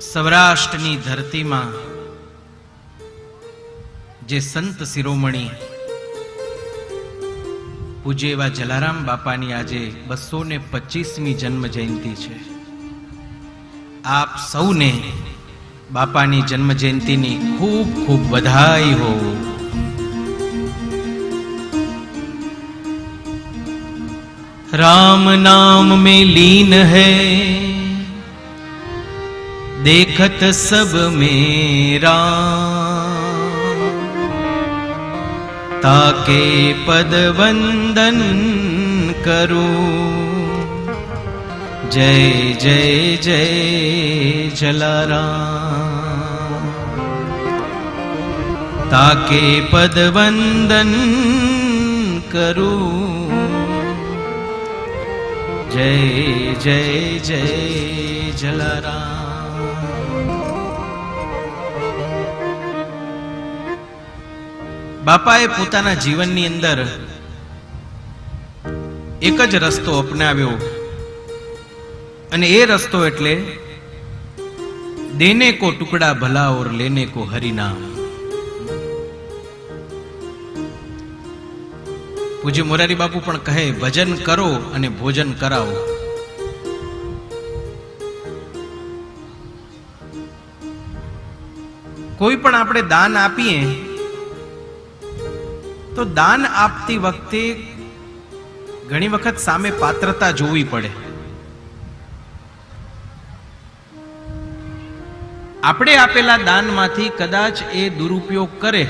સૌરાષ્ટ્રની ધરતીમાં જે સંત શિરોમણી પૂજ્ય એવા જલારામ બાપાની આજે બસો ને પચીસમી જન્મ જયંતિ છે. આપ સૌને બાપાની જન્મ જયંતિની ખૂબ ખૂબ વધાઈ હો. રામ નામ મે લીન હૈ. देखत सब मेरा ताके पद वंदन करो जय जय जय जलाराम ताके पद वंदन करो जय जय जय जलाराम બાપાએ પોતાના જીવનની અંદર એક જ રસ્તો અપનાવ્યો. અને એ રસ્તો એટલે દેને કો ટુકડા ભલા ઓર લેને કો હરિનામ. પૂજ્ય મોરારી બાપુ પણ કહે, ભજન કરો અને ભોજન કરાવો. કોઈ પણ આપણે દાન આપીએ, તો દાન આપતી વખતે ઘણી વખત સામે પાત્રતા જોવી પડે. આપણે આપેલા દાનમાંથી કદાચ એ દુરુપયોગ કરે,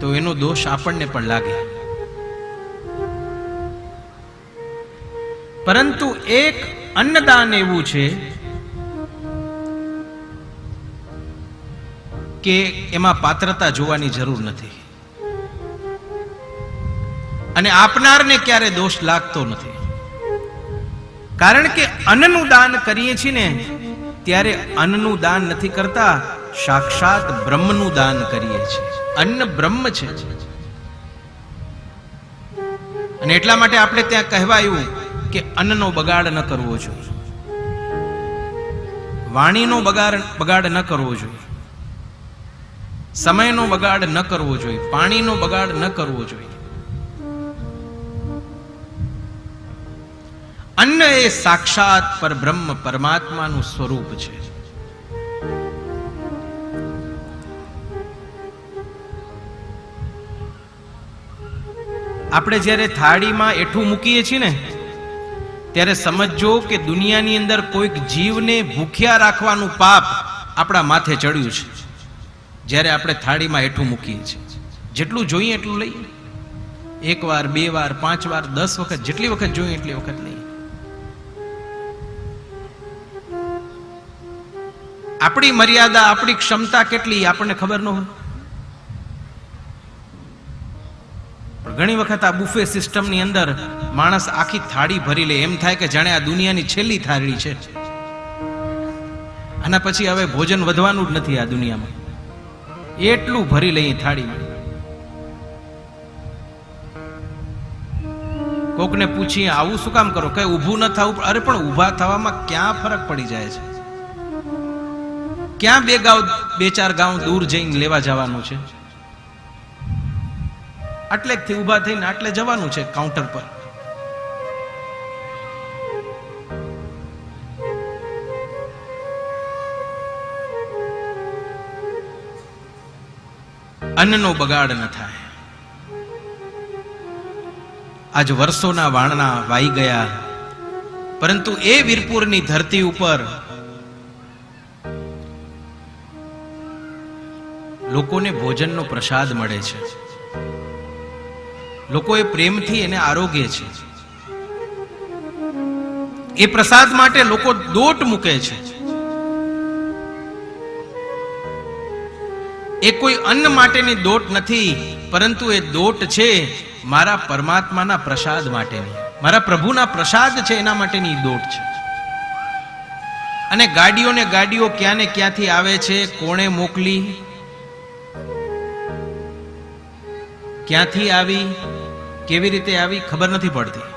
તો એનો દોષ આપણને પણ લાગે. પરંતુ એક અન્નદાન એવું છે કે એમાં પાત્રતા જોવાની જરૂર નથી. અને આપનારને ક્યારે દોષ લાગતો નથી. કારણ કે અન્નનું દાન કરીએ છીએ ને, ત્યારે અન્નનું દાન નથી કરતા, સાક્ષાત બ્રહ્મનું દાન કરીએ છીએ. અન્ન બ્રહ્મ છે. અને એટલા માટે આપણે ત્યાં કહેવાયું કે અન્નનો બગાડ ન કરવો જોઈએ. વાણીનો બગાડ બગાડ ન કરવો જોઈએ. સમયનો બગાડ ન કરવો જોઈએ, પાણીનો બગાડ ન કરવો જોઈએ. અન્ન એ સાક્ષાત પરબ્રહ્મ પરમાત્માનું સ્વરૂપ છે. આપણે જ્યારે થાળીમાં એઠું મૂકીએ છીએ ને, ત્યારે સમજજો કે દુનિયાની અંદર કોઈક જીવને ભૂખ્યા રાખવાનું પાપ આપણા માથે ચડ્યું છે. જ્યારે આપણે થાળીમાં હેઠું મૂકીએ છીએ. જેટલું જોઈએ એટલું લઈએ. એક વાર, બે વાર, પાંચ વાર, દસ વખત, જેટલી વખત જોઈએ એટલી વખત લઈએ. આપણી મર્યાદા, આપણી ક્ષમતા કેટલી આપણને ખબર ન હોય. ઘણી વખત આ બુફે સિસ્ટમની અંદર માણસ આખી થાળી ભરી લે. એમ થાય કે જાણે આ દુનિયાની છેલ્લી થાળી છે. આના પછી હવે ભોજન વધવાનું જ નથી આ દુનિયામાં. એટલું ભરી લઈએ થાળીમાં. કોકને પૂછીએ, આવું શું કામ કરો? કઈ ઊભું ન થવું અરે, પણ ઊભા થવામાં ક્યાં ફરક પડી જાય છે? ક્યાં બે ગાંવ બે ચાર ગાંવ દૂર જઈને લેવા જવાનું છે? આટલેકથી ઊભા થઈને આટલે જવાનું છે કાઉન્ટર પર. અન્નનો બગાડ ન થાય. આજ વર્ષોના વાણના વાઈ ગયા. પરંતુ એ વીરપુરની ધરતી ઉપર લોકોને ભોજનનો પ્રસાદ મળે છે. લોકો એ પ્રેમથી એને આરોગ્ય છે. એ પ્રસાદ માટે લોકો દોટ મૂકે છે. એ કોઈ અન્ન માટેની દોટ નથી, પરંતુ એ દોટ છે મારા પરમાત્માના પ્રસાદ માટેની. મારા પ્રભુના પ્રસાદ છે એના માટેની દોટ છે. અને ગાડીઓ ને ગાડીઓ ક્યાં ને ક્યાંથી આવે છે, કોણે મોકલી, ક્યાંથી આવી, કેવી રીતે આવી, ખબર નથી પડતી.